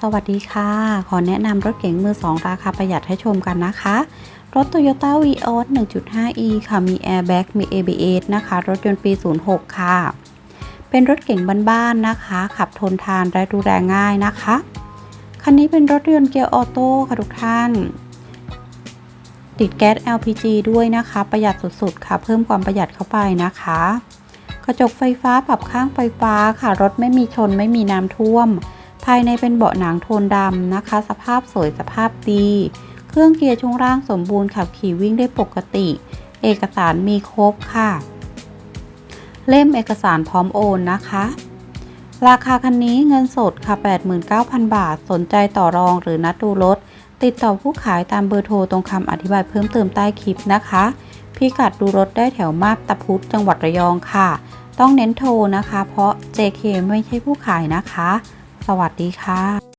สวัสดีค่ะ ขอแนะนำรถเก๋งมือ 2 ราคาประหยัดให้ชมกันนะคะ รถ Toyota Vios 1.5e ค่ะ มี Airbag มี ABS นะคะ รถยนต์ปี 06 ค่ะ เป็นรถเก๋งบ้านๆนะคะ ขับทนทานและดูแลง่ายนะคะ คันนี้เป็นรถยนต์เกียร์ออโต้ค่ะทุกท่าน ติดแก๊ส LPG ด้วยนะคะ ประหยัดสุดๆ ค่ะ เพิ่มความประหยัดเข้าไปนะคะ กระจกไฟฟ้าปรับข้างไฟฟ้าค่ะ รถไม่มีชนไม่มีน้ำท่วม ภายในเป็นเบาะหนังโทนดำนะคะ สภาพสวยสภาพดี เครื่องเกียร์ช่วงล่างสมบูรณ์ขับขี่วิ่งได้ปกติ เอกสารมีครบค่ะ เล่มเอกสารพร้อมโอนนะคะ ราคาคันนี้เงินสดค่ะ 89,000 บาท สนใจต่อรองหรือนัดดูรถ ติดต่อผู้ขายตามเบอร์โทรตรงคำอธิบายเพิ่มเติมใต้คลิปนะคะพิกัดดูรถได้แถวมาบตาพุธจังหวัดระยองค่ะ ต้องเน้นโทรนะคะ เพราะ JK ไม่ใช่ผู้ขายนะคะ สวัสดีค่ะ